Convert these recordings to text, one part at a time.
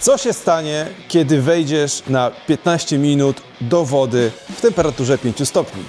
Co się stanie, kiedy wejdziesz na 15 minut do wody w temperaturze 5 stopni?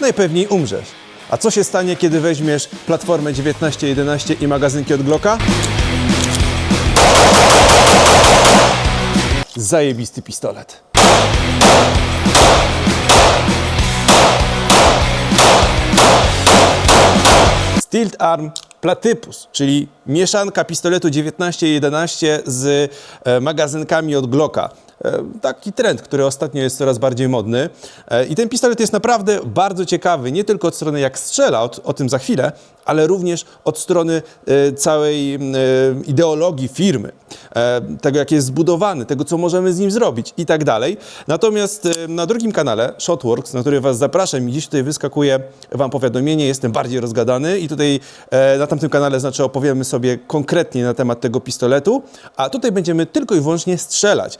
Najpewniej umrzesz. A co się stanie, kiedy weźmiesz platformę 1911 i magazynki od Glocka? Zajebisty pistolet. Stilt Arm Platypus, czyli mieszanka pistoletu 19-11 z e, magazynkami od Glocka. E, Taki trend, który ostatnio jest coraz bardziej modny. E, I ten pistolet jest naprawdę bardzo ciekawy, nie tylko od strony jak strzela, o, o tym za chwilę, ale również od strony e, całej ideologii firmy, tego jak jest zbudowany, tego co możemy z nim zrobić i tak dalej. Natomiast na drugim kanale, Shotworks, na który Was zapraszam i dziś tutaj wyskakuje Wam powiadomienie, jestem bardziej rozgadany i tutaj na tamtym kanale znaczy opowiemy sobie konkretnie na temat tego pistoletu, a tutaj będziemy tylko i wyłącznie strzelać.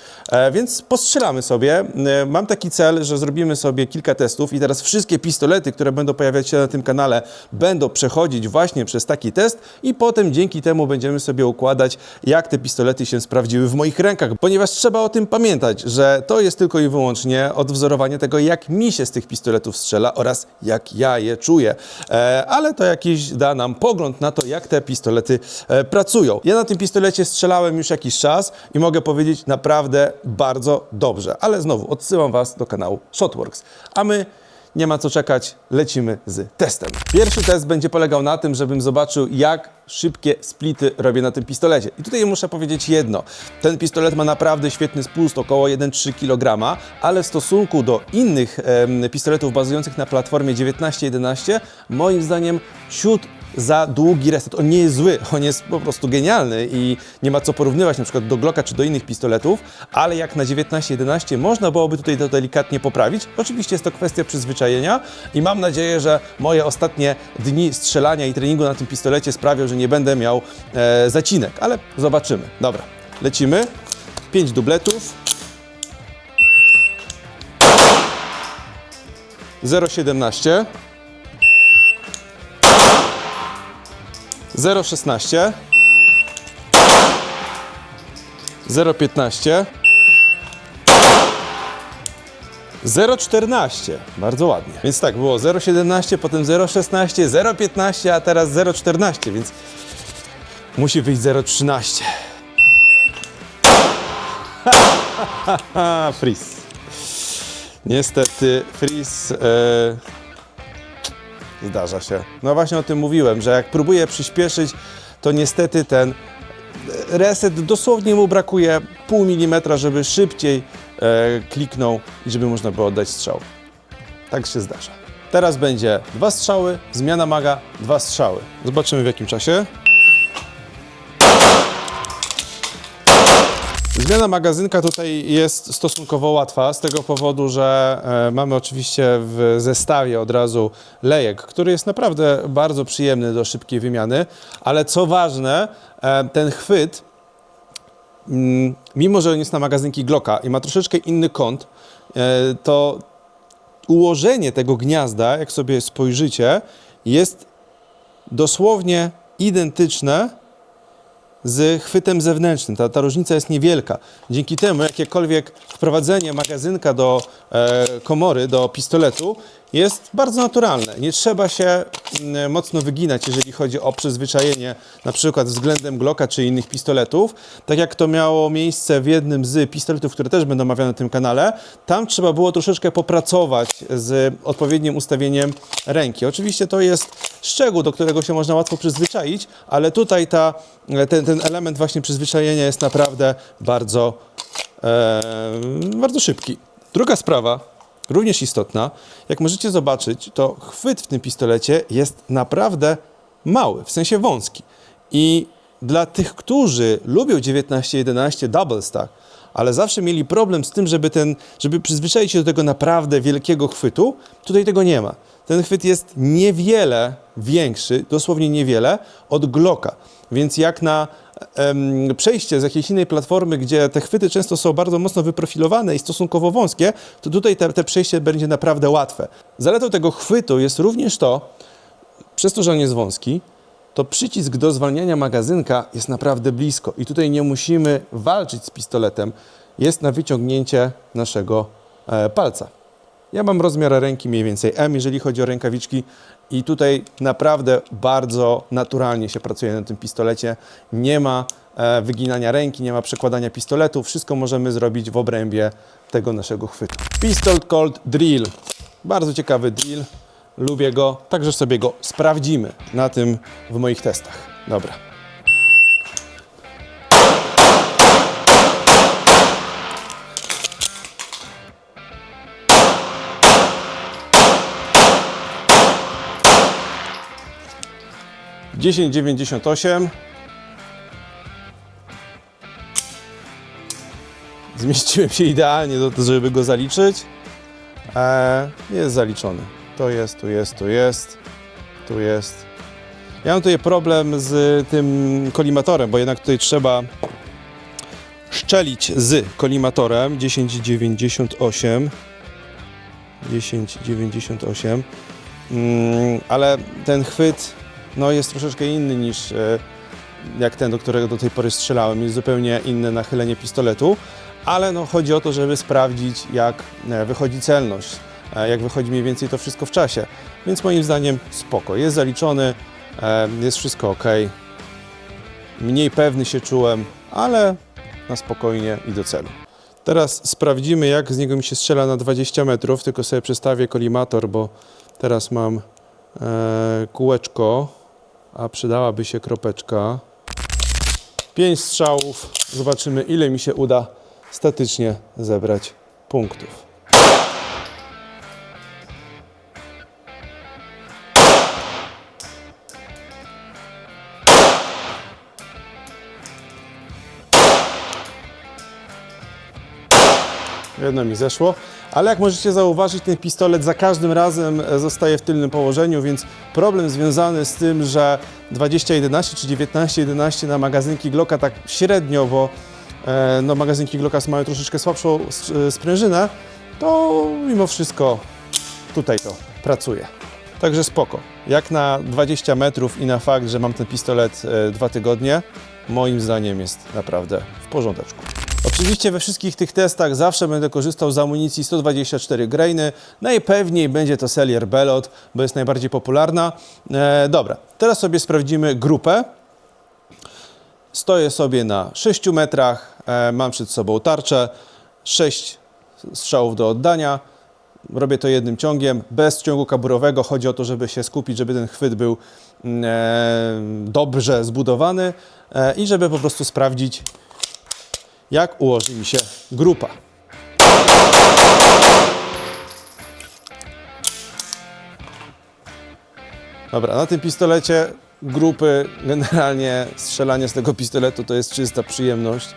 Więc postrzelamy sobie. E, mam taki cel, że zrobimy sobie kilka testów i teraz wszystkie pistolety, które będą pojawiać się na tym kanale, będą przechodzić właśnie przez taki test i potem dzięki temu będziemy sobie układać, jak te pistolety się sprawdziły w moich rękach, ponieważ trzeba o tym pamiętać, że to jest tylko i wyłącznie odwzorowanie tego, jak mi się z tych pistoletów strzela oraz jak ja je czuję. E, ale to jakiś da nam pogląd na to, jak te pistolety e, pracują. Ja na tym pistolecie strzelałem już jakiś czas i mogę powiedzieć naprawdę bardzo dobrze. Ale znowu odsyłam Was do kanału Shotworks. A my nie ma co czekać, lecimy z testem. Pierwszy test będzie polegał na tym, żebym zobaczył, jak szybkie splity robię na tym pistolecie. I tutaj muszę powiedzieć jedno. Ten pistolet ma naprawdę świetny spust, około 1,3 kg, ale w stosunku do innych pistoletów bazujących na platformie 1911, moim zdaniem ciut za długi reset. On nie jest zły, on jest po prostu genialny i nie ma co porównywać na przykład do Glocka czy do innych pistoletów, ale jak na 1911 można byłoby tutaj to delikatnie poprawić. Oczywiście jest to kwestia przyzwyczajenia i mam nadzieję, że moje ostatnie dni strzelania i treningu na tym pistolecie sprawią, że nie będę miał e, zacinek, ale zobaczymy. Dobra, lecimy. 5 dubletów. 0,17 0,16 0,15 0,14. Bardzo ładnie. Więc tak, było 0,17, potem 0,16, 0,15, a teraz 0,14, więc musi wyjść 0,13. Haha, freeze. Niestety, freeze... E... Zdarza się. No właśnie o tym mówiłem, że jak próbuję przyspieszyć, to niestety ten reset dosłownie mu brakuje pół milimetra, żeby szybciej e, kliknął i żeby można było oddać strzał. Tak się zdarza. Teraz będzie dwa strzały, zmiana maga, dwa strzały. Zobaczymy w jakim czasie. Zmiana magazynka tutaj jest stosunkowo łatwa z tego powodu, że e, mamy oczywiście w zestawie od razu lejek, który jest naprawdę bardzo przyjemny do szybkiej wymiany, ale co ważne, e, ten chwyt, mm, mimo że on jest na magazynki Glocka i ma troszeczkę inny kąt, e, to ułożenie tego gniazda, jak sobie spojrzycie, jest dosłownie identyczne z chwytem zewnętrznym. Ta, ta różnica jest niewielka. Dzięki temu jakiekolwiek wprowadzenie magazynka do e, komory, do pistoletu jest bardzo naturalne. Nie trzeba się mm, mocno wyginać, jeżeli chodzi o przyzwyczajenie na przykład względem Glocka czy innych pistoletów. Tak jak to miało miejsce w jednym z pistoletów, które też będą omawiane na tym kanale, tam trzeba było troszeczkę popracować z odpowiednim ustawieniem ręki. Oczywiście to jest szczegół, do którego się można łatwo przyzwyczaić, ale tutaj ta, ten, ten element właśnie przyzwyczajenia jest naprawdę bardzo, e, bardzo szybki. Druga sprawa, również istotna, jak możecie zobaczyć, to chwyt w tym pistolecie jest naprawdę mały, w sensie wąski. I dla tych, którzy lubią 1911 double stack, ale zawsze mieli problem z tym, żeby, ten, żeby przyzwyczaić się do tego naprawdę wielkiego chwytu, tutaj tego nie ma. Ten chwyt jest niewiele większy, dosłownie niewiele, od Glocka. Więc jak na em, przejście z jakiejś innej platformy, gdzie te chwyty często są bardzo mocno wyprofilowane i stosunkowo wąskie, to tutaj te, te przejście będzie naprawdę łatwe. Zaletą tego chwytu jest również to, przez to, że on jest wąski, to przycisk do zwalniania magazynka jest naprawdę blisko i tutaj nie musimy walczyć z pistoletem. Jest na wyciągnięcie naszego e, palca. Ja mam rozmiar ręki mniej więcej M, jeżeli chodzi o rękawiczki i tutaj naprawdę bardzo naturalnie się pracuje na tym pistolecie. Nie ma e, wyginania ręki, nie ma przekładania pistoletu. Wszystko możemy zrobić w obrębie tego naszego chwytu. Pistol Cold Drill. Bardzo ciekawy drill. Lubię go, także sobie go sprawdzimy na tym w moich testach. Dobra. Dziesięć dziewięćdziesiąt osiem. Zmieściłem się idealnie do żeby go zaliczyć. Eee, jest zaliczony. To jest, tu jest, tu jest, tu jest. Ja mam tutaj problem z tym kolimatorem, bo jednak tutaj trzeba szczelić z kolimatorem 1098. 1098. Mm, ale ten chwyt no, jest troszeczkę inny niż e, jak ten, do którego do tej pory strzelałem. Jest zupełnie inne nachylenie pistoletu, ale no, chodzi o to, żeby sprawdzić, jak e, wychodzi celność, e, jak wychodzi mniej więcej to wszystko w czasie. Więc moim zdaniem spoko. Jest zaliczony, jest wszystko ok. Mniej pewny się czułem, ale na spokojnie i do celu. Teraz sprawdzimy, jak z niego mi się strzela na 20 metrów, tylko sobie przestawię kolimator, bo teraz mam e, kółeczko, a przydałaby się kropeczka. Pięć strzałów. Zobaczymy, ile mi się uda statycznie zebrać punktów. Jedno mi zeszło, ale jak możecie zauważyć, ten pistolet za każdym razem e, zostaje w tylnym położeniu, więc problem związany z tym, że 2011 czy 1911 na magazynki Glocka tak średnio, bo e, no, magazynki Glocka mają troszeczkę słabszą e, sprężynę, to mimo wszystko tutaj to pracuje. Także spoko. Jak na 20 metrów i na fakt, że mam ten pistolet dwa tygodnie, moim zdaniem jest naprawdę w porządeczku. Oczywiście we wszystkich tych testach zawsze będę korzystał z amunicji 124 grainy. Najpewniej będzie to Sellier Belot, bo jest najbardziej popularna. E, dobra, teraz sobie sprawdzimy grupę. Stoję sobie na 6 metrach, e, mam przed sobą tarczę, 6 strzałów do oddania. Robię to jednym ciągiem, bez ciągu kaburowego. Chodzi o to, żeby się skupić, żeby ten chwyt był mm, e, dobrze zbudowany e, i żeby po prostu sprawdzić, jak ułoży mi się grupa. Dobra, na tym pistolecie grupy, generalnie strzelanie z tego pistoletu to jest czysta przyjemność.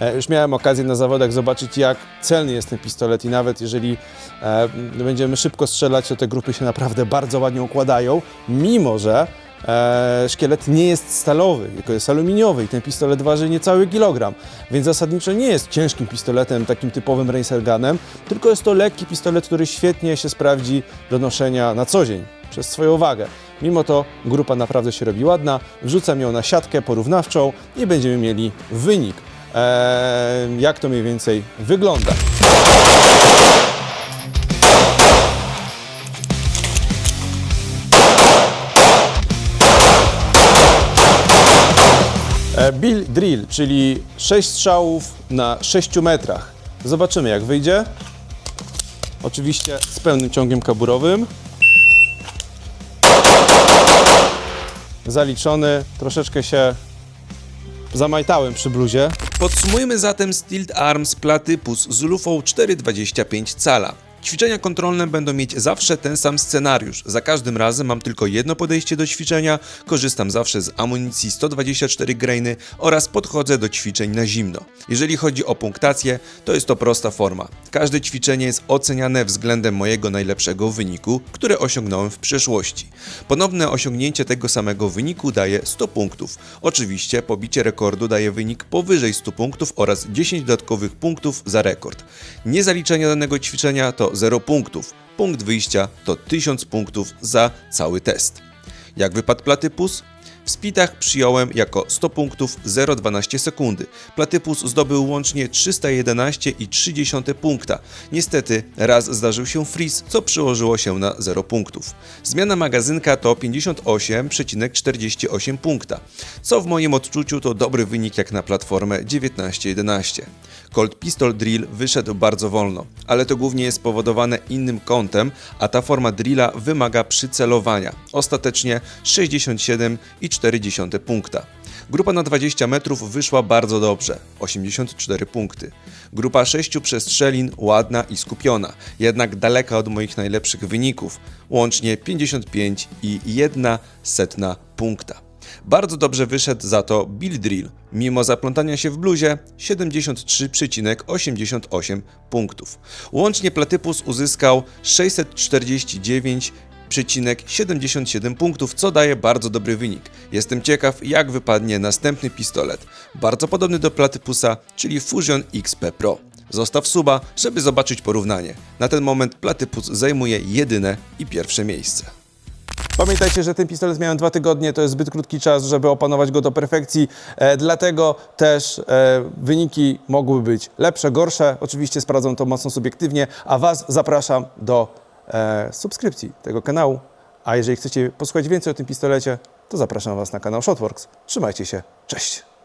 E, Już miałem okazję na zawodach zobaczyć, jak celny jest ten pistolet i nawet jeżeli e, będziemy szybko strzelać, to te grupy się naprawdę bardzo ładnie układają, mimo że e, szkielet nie jest stalowy, tylko jest aluminiowy i ten pistolet waży niecały kilogram, więc zasadniczo nie jest ciężkim pistoletem, takim typowym racer gunem, tylko jest to lekki pistolet, który świetnie się sprawdzi do noszenia na co dzień przez swoją wagę. Mimo to grupa naprawdę się robi ładna, wrzucam ją na siatkę porównawczą i będziemy mieli wynik. Eee, jak to mniej więcej wygląda. Bill Drill, czyli 6 strzałów na 6 metrach. Zobaczymy jak wyjdzie. Oczywiście z pełnym ciągiem kaburowym. Zaliczony, troszeczkę się zamajtałem przy bluzie. Podsumujmy zatem Steel Arms Platypus z lufą 4,25 cala. Ćwiczenia kontrolne będą mieć zawsze ten sam scenariusz. Za każdym razem mam tylko jedno podejście do ćwiczenia, korzystam zawsze z amunicji 124 grainy oraz podchodzę do ćwiczeń na zimno. Jeżeli chodzi o punktację, to jest to prosta forma. Każde ćwiczenie jest oceniane względem mojego najlepszego wyniku, które osiągnąłem w przeszłości. Ponowne osiągnięcie tego samego wyniku daje 100 punktów. Oczywiście pobicie rekordu daje wynik powyżej 100 punktów oraz 10 dodatkowych punktów za rekord. Niezaliczenie danego ćwiczenia to 0 punktów. Punkt wyjścia to 1000 punktów za cały test. Jak wypadł platypus? W splitach przyjąłem jako 100 punktów 0,12 sekundy. Platypus zdobył łącznie 311,3 punkta. Niestety raz zdarzył się freeze, co przyłożyło się na 0 punktów. Zmiana magazynka to 58,48 punkta, co w moim odczuciu to dobry wynik jak na platformę 1911. Colt Pistol Drill wyszedł bardzo wolno, ale to głównie jest spowodowane innym kątem, a ta forma drilla wymaga przycelowania. Ostatecznie 67,4 punkta. Grupa na 20 metrów wyszła bardzo dobrze 84 punkty. Grupa 6 przestrzelin ładna i skupiona, jednak daleka od moich najlepszych wyników łącznie 55,1 setna punkta. Bardzo dobrze wyszedł za to Bill Drill. Mimo zaplątania się w bluzie 73,88 punktów. Łącznie Platypus uzyskał 649,77 punktów, co daje bardzo dobry wynik. Jestem ciekaw, jak wypadnie następny pistolet. Bardzo podobny do Platypusa, czyli Fusion XP Pro. Zostaw suba, żeby zobaczyć porównanie. Na ten moment Platypus zajmuje jedyne i pierwsze miejsce. Pamiętajcie, że ten pistolet miałem dwa tygodnie, to jest zbyt krótki czas, żeby opanować go do perfekcji, e, dlatego też e, wyniki mogły być lepsze, gorsze. Oczywiście sprawdzam to mocno subiektywnie, a Was zapraszam do e, subskrypcji tego kanału. A jeżeli chcecie posłuchać więcej o tym pistolecie, to zapraszam Was na kanał Shotworks. Trzymajcie się, cześć!